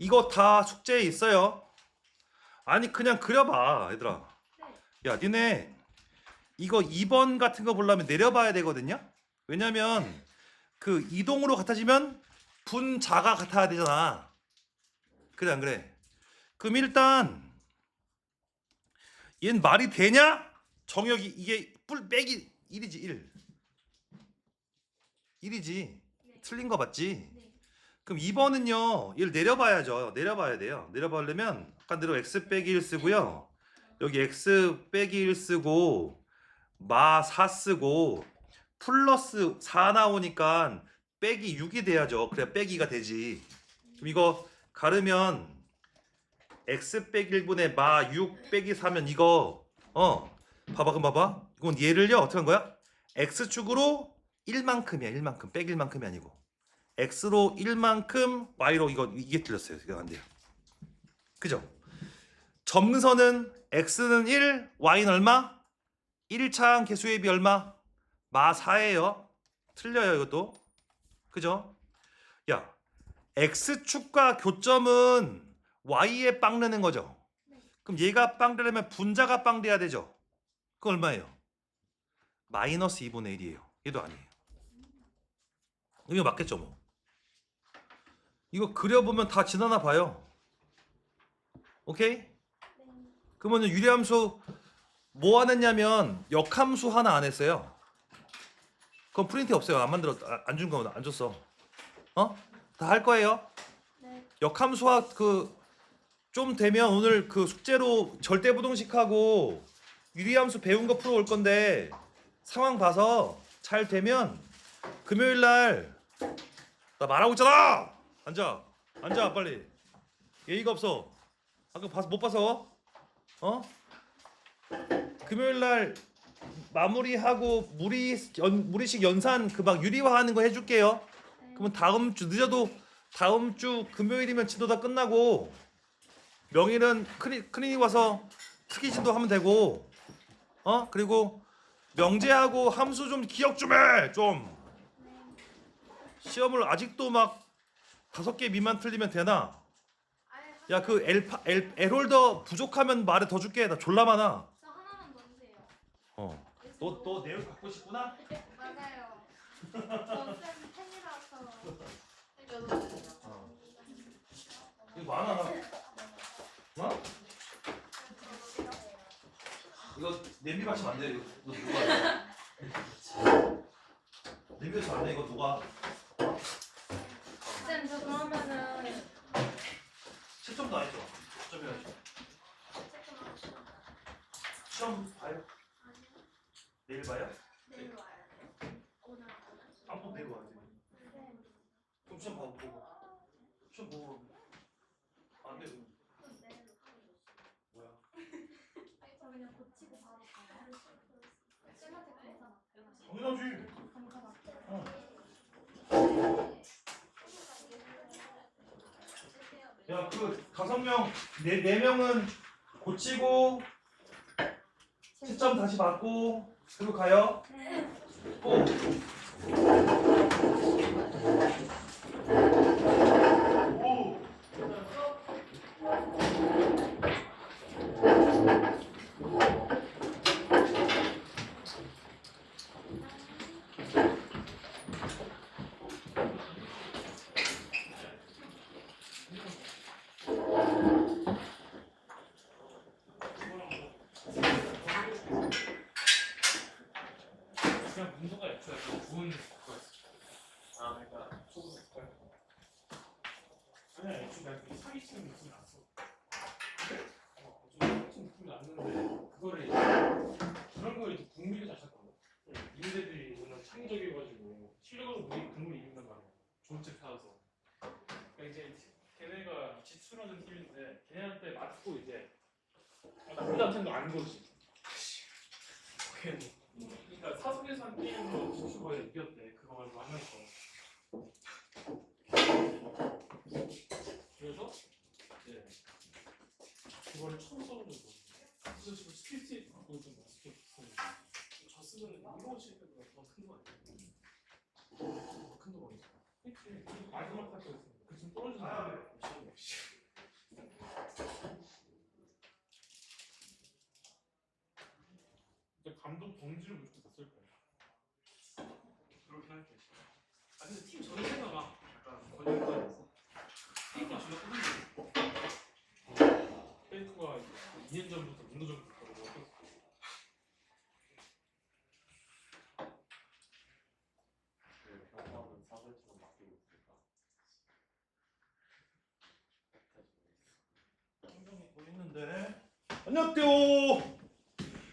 이거 다 숙제에 있어요. 아니 그냥 그려봐 얘들아. 야 니네 이거 2번 같은 거 보려면 내려봐야 되거든요. 왜냐면 그 이동으로 같아지면 분자가 같아야 되잖아. 그래 안 그래? 그럼 일단 얜 말이 되냐? 정역이 이게 뿔 빼기 1이지 1. 1이지. 틀린 거 맞지? 네. 그럼 2번은요. 얘를 내려봐야죠. 내려봐야 돼요. 내려보려면 아까 대로 x 빼기 1 쓰고요. 여기 x 빼기 1 쓰고 마 4 쓰고 플러스 4 나오니까 빼기 6이 돼야죠. 그래야 빼기가 되지. 그럼 이거 가르면 x 빼기 1분의 마 6 빼기 4면 이거 어 봐봐 그럼 봐봐 이건 얘를요 어떻게 한 거야? x축으로 1만큼이야 1만큼 빼기 1만큼이 아니고 x로 1만큼 y로 이거 이게 틀렸어요 이거 안 돼요 그죠? 점선은 x는 1 y는 얼마? 1차항 개수의 비 얼마? 마 4예요 틀려요 이것도 그죠? 야 x축과 교점은 y에 빵 내는 거죠 그럼 얘가 빵 되려면 분자가 빵 돼야 되죠 그거 얼마예요? 마이너스 2분의 1이에요 얘도 아니에요 이거 맞겠죠 뭐 이거 그려보면 다 지나나 봐요 오케이? 그러면 유리함수 뭐 하느냐면 역함수 하나 안 했어요 그건 프린트 없어요 안 만들었 안준 거면 안 줬어 어? 다 할 거예요 네. 역함수와 그 좀 되면 오늘 그 숙제로 절대부동식하고 유리함수 배운 거 풀어 올 건데 상황 봐서 잘 되면 금요일 날 나 말하고 있잖아. 앉아. 앉아 빨리. 예의가 없어. 아까 봐서 못 봐서. 어? 금요일 날 마무리하고 무리 연, 무리식 연산 그 막 유리화하는 거 해줄게요. 그러면 다음 주 늦어도 다음 주 금요일이면 진도 다 끝나고 명일은 크리, 클리닉 와서 특기 진도 하면 되고 어 그리고 명제하고 함수 좀 기억 좀 해 좀 시험을 아직도 막 다섯 개 미만 틀리면 되나 야 그 엘파 엘 엘홀더 부족하면 말해 더 줄게 나 졸라 많아 저 하나만 더 주세요. 어 너 너 내용 갖고 싶구나 맞아요. 저쌤 팬이라서. 어. 이거 많아 어? 이거 냄비 받치면 안 돼 이거 이거 누가 냄비 받치면 안 돼 이거 누가 쌤, 저 그러면은 채점도 아니죠 채점해야죠 시험 봐요. 내일 봐요? 내일 와야 돼요. 오늘 안 한번 내고 와야 돼. 네. 그럼 시험 봐보 보고. 시험 보고. 안 돼 그럼. 내일 뭐야? 저 그냥 고치고 바로 가요. 쌤한테 감사. 당연하지 감사. 야 그 다섯 명 네 네 명은 고치고 채점 다시 받고 그리고 가요 네. 꼭 오. 그냥 문서가 애초에 그 구운 거였어. 아, 그러니까 소금 색깔. 아니야, 애초에 나 그게 사기치는 느낌이 났어. 어, 좀 사기치는 느낌이 났는데 그거를 그런 걸 이제 국민이 잘 찾거든. 인재들이 오늘 창의적이어가지고 실력으로 우리 국물이 이긴단 말이야. 좋은 책 사서. 그러니까 이제 걔네가 지출하는 팀인데 걔네한테 맞고 이제 아, 남자한테는 안 거지. 괜히. 그러니까 사석에서 한 게임으로 지출거에 이겼대. 그거 가지고 하면서. 그래서 이제 그거를 처음 써보는 거. 그래서 지금 스킬티 그거 좀 맛있게 쓰는 거. 저 쓰면 이거 치는 더큰 거 아니야? 더큰 거 아니야? 마지막 할때 그 지금 떨어지는 거. 경지를 무조건 다 쓸 거야. 그렇게 할게. 아 근데 팀 전체가 막 약간 권유관이었어. 페이커 주가 끊는 페이커가 2년 전부터 문도적으로 그러고 왔었어. 그 병원은 사설처럼 맡기고 있으니까. 성경이 보이는데. 안녕하세요.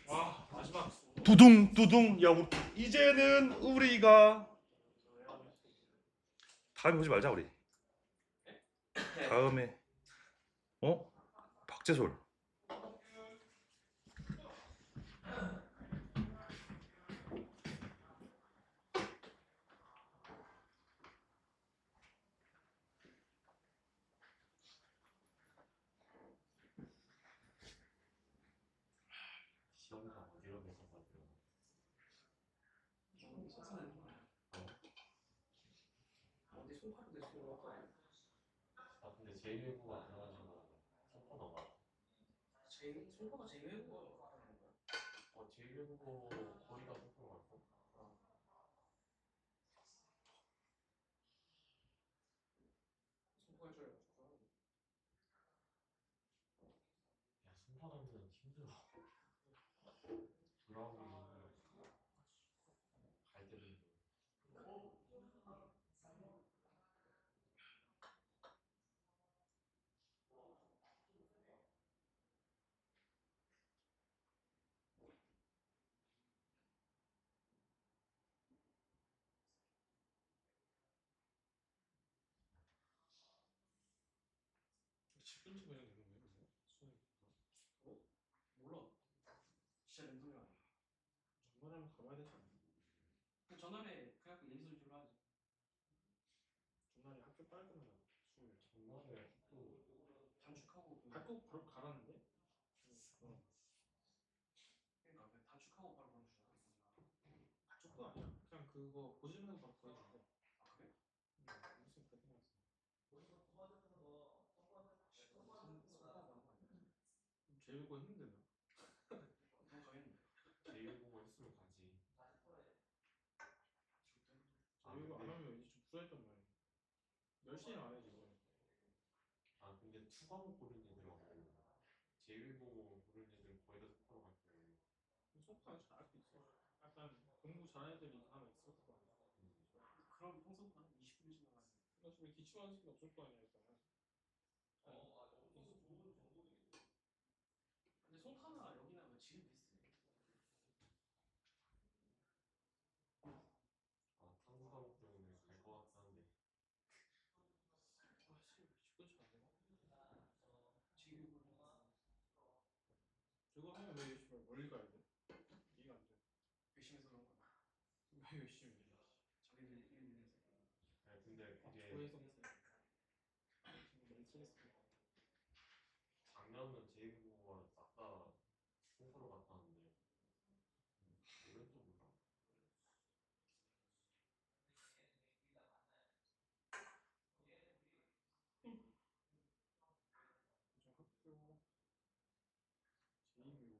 와 마지막 두둥 두둥. 야 우리 이제는 우리가 다음에 보지 말자 우리. 다음에 어? 박재솔. 시험가 어디로 계셔서 그래요? 조금 썼으면 어디 손가락 대신 거 같아. 아 근데 제1외국어 안 해가지고 손번호가 제일 손가락 제일 외국어 하는 거야? 어 제1외국어 거의 다 손번호 같고 손가락 줄 알고. 야 손번호는 힘들어 돌아오기 갈 때도 힘들어 집근지 그냥 되는 거야 그래서 수능 어? 몰라 진짜 랜덤이 아니야 전날에 한번 가봐야 되지 않나? 그 전날에 그래갖고 예술 줄로 하지. 전날에 학교 끝나잖아 수요일 정말에 또 단축하고 그 학교 바로 가라는데? 어 그러니까 그 단축하고 바로 보내주잖아. 학교도 아니야 그냥 그거 보시면 바로 보여준대 아 그래? 음, 무슨 그렇게 생각했어 제일 너무 정했는데. 제1외국어 했으면 가지. 아 제일 거안 근데, 하면 이제 좀 불안했단 말이야 열심히 안 해지 이거 아 근데 투 과목 고른 애들하고. 제1외국어 고른 애들 거의 다 손번호 같고. 속도가 잘할 수 있어. 약간 공부 잘하는 애들이 하나 있을 거 아니야 그럼 평소 한 20분 지나가지. 그래서 우리 기초하는 시간 없을 거 아니야 일단 근데 송타나 여기나 뭐 지금 비슷해. 아 탐구 과목 때문에 갈것 같긴 한데 지금 저거 하면 왜 열심히 멀리 가야 돼? 이해가 안 돼. 열심히 해서 그런 거야. 왜 열심히 해? 자기들 일 위해서. 아 근데 그게 고해성사. 너무 스트레스. 작년은 제1외국어가 싹다 손번호 같았는데 올해는 또 몰라 저 학교 제이미고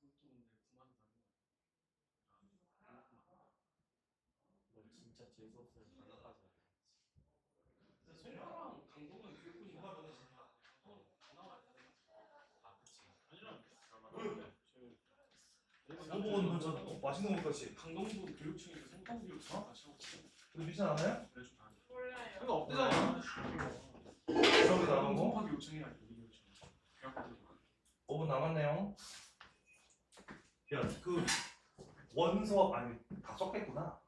그것도 근데 구만 다는 거야. 너 진짜 재수 없으면 장난까지 근데 송타랑 강동은 교육군이 나왔는데 어, 나와야 돼. 아 그치 저뭐 먹는 맛있는 거 같이. 강동도 교육청인데 송타도 교육청 어? 같이 하고 있어. 근데 안 해요? 그래 좀 다르지. 그거 없대잖아. 저기 나간 거? 송파 교육청이랑 여기 교육청. 대학교들이. 5분 남았네요. 야, 그 원서 아니 다 썼겠구나.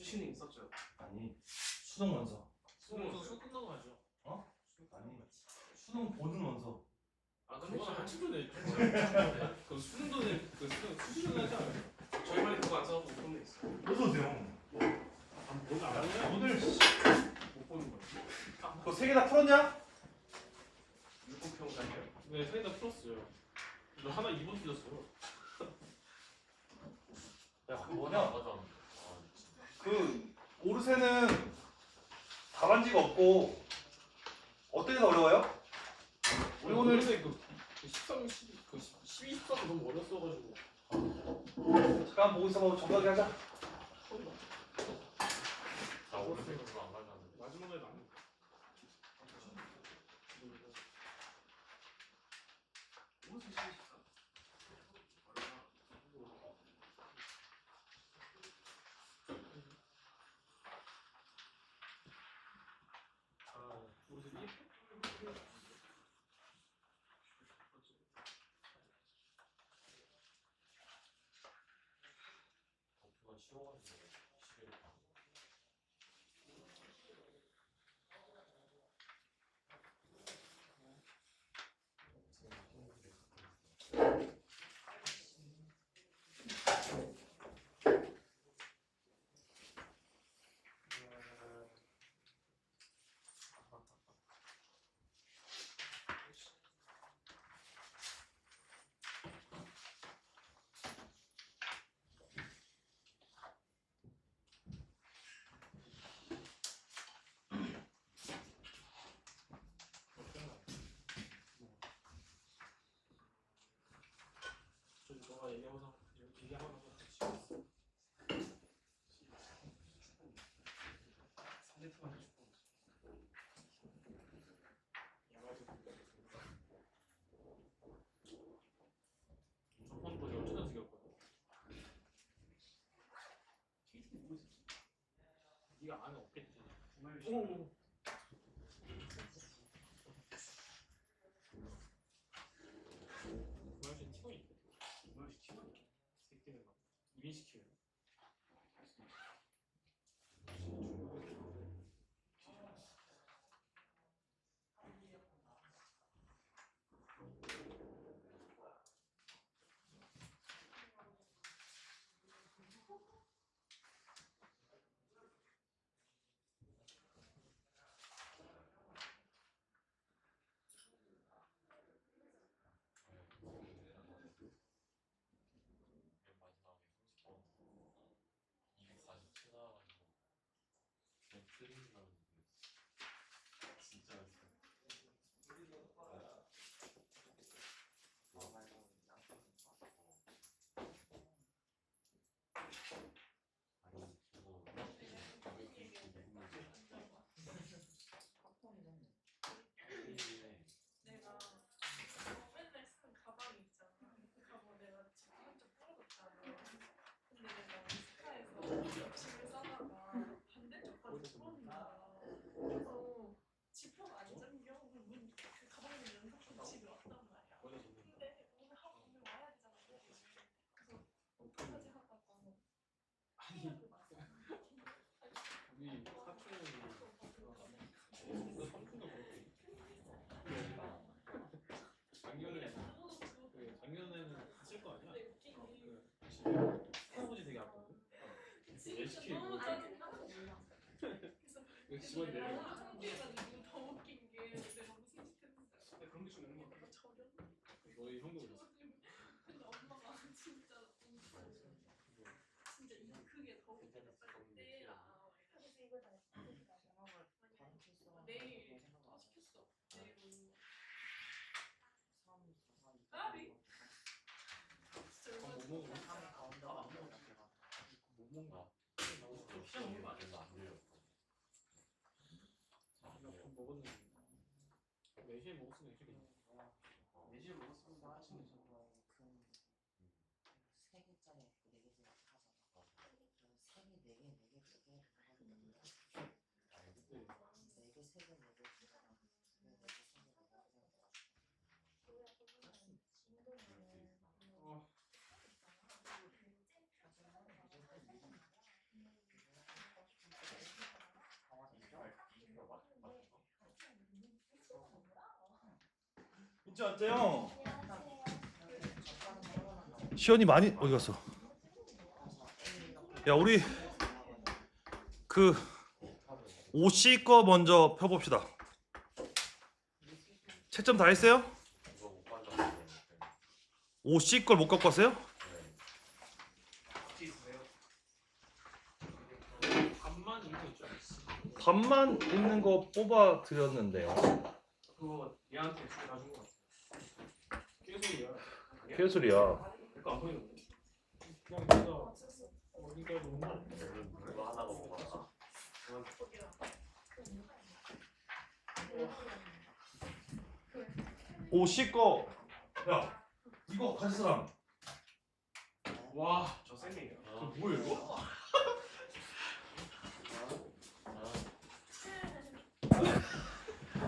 수신이 있었죠. 아니 수능 원서. 수능 수 끝나고 가죠. 아니 수능 보는 원서. 아 그거는 한참 전에 했죠. 그 수능 전에 그 수능 수시는 하지 않아요? 저희만이 그거 안 써갖고 못 보는 데 있어. 어서 오세요. 안 하냐? 오늘 못 보는 거야. 그거 세 개 다 풀었냐? 육국평가예요. 네, 세개다 풀었어요. 저 하나 2번 틀렸어요. 야, 그안 뭐냐? 아 진짜 그 오르세는 답안지가 없고 어떻게 더 어려워요? 우리 오늘 근데 그, 그 13, 12, 그 12, 13이 너무 어렸어가지고. 잠깐 보고 있어봐 정각이 하자. 나 오른쪽으로 안 extraordinary 저기 너가 얘기하면서 얘기하면서 같이 상대편한테 저번 거에 어쩌다 죽였거든. 네가 안에 없겠지. 오. 말좀 티가 있대. 말좀 티가 있대. 새끼는 막 이민시키는. 맨 마지막에 30번 247 나와가지고 그냥 틀린 줄 알았는데 진짜였어. 아니 저거 왜 그렇게 누구면 틀리네. 내가 맨날 쓰는 가방이 있잖아. 그 가방 내가 지금 한쪽 부러졌잖아. 근데 내가 스카에서 열심히 싸다가 반대쪽까지 부러진 거야. 그래서 지퍼가 안 잠겨. 문, 그 가방을 연속으로 집에 왔단 말이야. 원래 좋는 거. 근데 오늘 하루 오늘 와야 되잖아. 그래서 어떡하지 하다가 아니 우리 사촌이 이거 삼촌도 그렇게. 작년에 그 작년에는 있을 거 아니야? 그 집에 할아버지 되게 아팠거든. LCK 너무 뭐 짜증나. 그래서 그 직원 내려. 너무 창피해가지고 더 웃긴 게 내가 무슨 짓 알아? 그런 게좀 있는 거 같아. 저렴? 너희 형도 그랬어. 근데 엄마가 진짜 진짜 이 크게 더 웃기다 빨리 떼라 그래서 이걸 다 내일 다 시켰어 내일 까비? 진짜 아, 얼마나 뭐 먹어? 좋아. 나안 먹어. 못 먹나? 좀 피자 먹는 거 아니야? 안 돼요. 나 그거 먹었는데. 4시에 먹었으면 되겠네. 매실 먹었으면 하시는 정도 큰세 개짜리 있고 네 개짜리 하잖아. 세 개, 네 개, 네 개, 두 개, 그거 하거든요. 그때 네 개, 세 개, 네 개, 두 개, 네 개, 세 개, 네 개, 어, 민지 왔대요 시연이 많이 어디 갔어 야 우리 그 오씨 거 먼저 펴봅시다 채점 다 했어요? 오씨 걸 못 갖고 왔어요? 밥만? 반만 있는 거 뽑아 드렸는데요 그거 얘한테 나준 거 같아. 개소리야 안 하나가 뭐가 오 씻고. 야 이거 가질 사람. 와, 저 쌤이에요. 저 뭐예요 이거?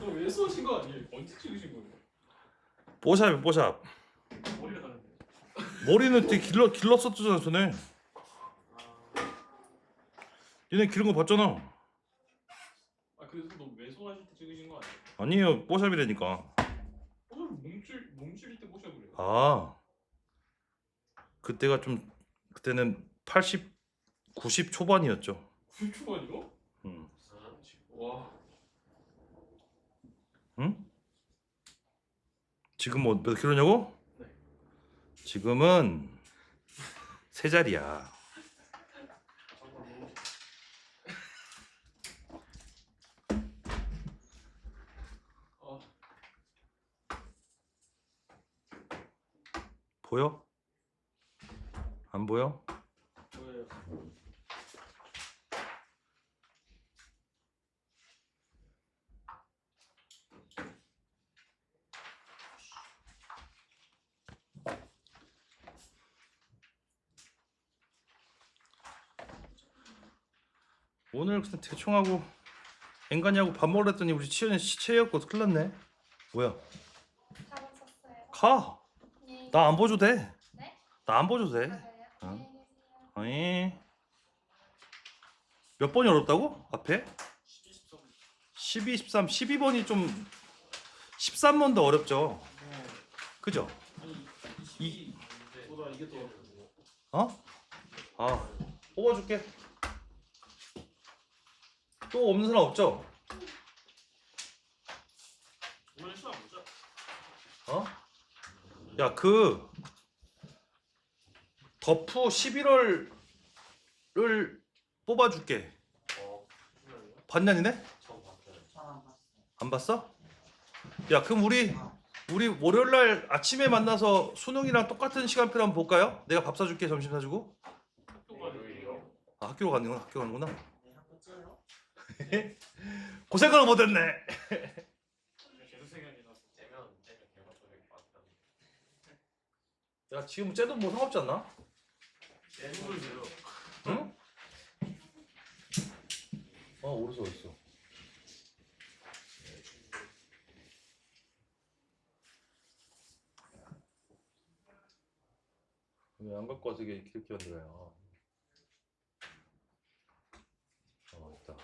저왜 쏘신 거 아니에요? 언제 찍으신 거예요? 뽀샵이 뽀샵. 머리는 되게 길러 길렀었잖아 전에. 얘네 기른 거 봤잖아. 아 그래서 너왜 쏘하실 때 찍으신 거 아니에요? 아니에요 뽀샵이라니까. 어, 몸줄 몸줄일 때 보셔 그래요. 아 그때가 좀 그때는 80, 90 초반이었죠. 9초간이요? 음. 와, 응? 지금 뭐 몇 킬로냐고? 네. 지금은 세 자리야. 아, 보여? 안 보여? 뭐예요? 오늘 그냥 대충 하고 앵간이하고 밥 먹으러 했더니 우리 치현이 시체였고 큰일 났네. 뭐야? 잘하셨어요. 가. 네. 나 안 보여도 돼. 네? 나 안 보여도 돼. 어. 안녕히 계세요. 아니 몇 번이 어렵다고? 앞에? 12, 13, 12번이 좀 13번도 어렵죠. 그죠? 아니 이- 이보다 이게 더 어? 아 뽑아줄게. 또 없는 사람 없죠? 오늘 시간 보자. 어? 야그 더프 11월을 뽑아줄게. 어? 봤냐니네? 봤어요. 안 봤어? 야 그럼 우리 우리 월요일 날 아침에 만나서 수능이랑 똑같은 시간표 한번 볼까요? 내가 밥 사줄게 점심 사주고. 아, 학교로 가는구나. 학교 가는구나. 고생을 못했네. 개수생이 아니라서. 째면 째면 개발적인 것 같다. 야 지금 쟤도 뭐 상관없지 않나? 누굴 줘요? 응? 어 오르서 어딨어? 왜 안 갖고 와서 이게 이렇게 만들어요? 어 있다.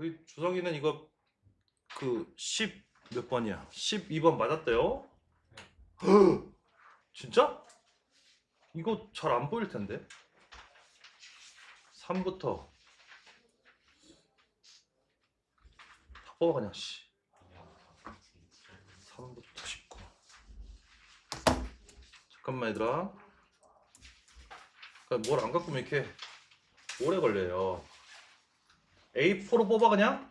우리 주성이는 이거 그 10 몇 번이야? 12번 맞았대요? 진짜? 이거 잘 안 보일 텐데. 3부터 다 뽑아 그냥 씨. 3부터 19. 잠깐만 얘들아. 그러니까 뭘안 갖고 이렇게 오래 걸려요. A4로 뽑아 그냥?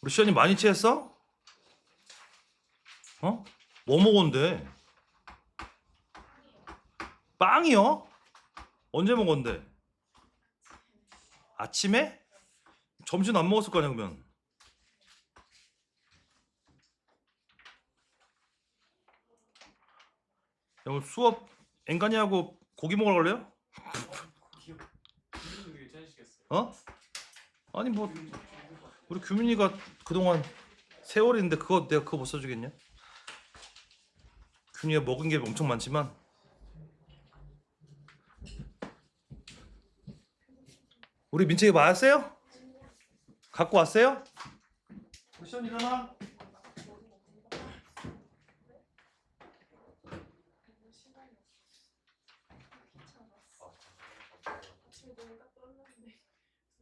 우리 시연이 많이 취했어? 어? 뭐 먹었는데? 빵이요? 언제 먹었는데? 아침에? 점심 안 먹었을 거 아니야 그러면? 야, 수업 앵간이하고 고기 먹으러 갈래요? 어? 아니 뭐 우리 규민이가 그동안 세월인데 그거 내가 그거 못 써주겠냐? 규민이가 먹은 게 엄청 많지만 우리 민채이 맞았어요? 갖고 왔어요? 쿠션 일어나 너무 시간이 없어. 귀찮았어. 너무 딱 떴는데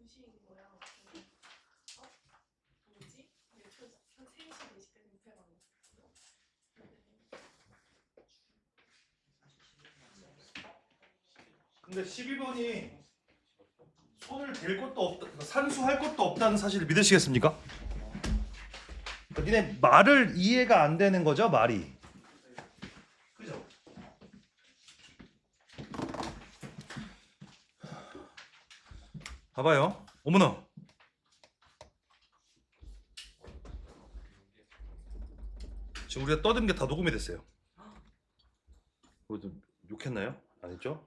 2시인 거야. 어? 뭐지? 이제 저, 한 3시, 4시 때 은퇴가 왔어. 근데 12번이 손을 댈 것도 없다 산수할 것도 없다는 사실을 믿으시겠습니까? 니네 말을 이해가 안 되는 거죠 말이 봐봐요 어머나 지금 우리가 떠든 게 다 녹음이 됐어요 뭐좀 욕했나요? 안 했죠?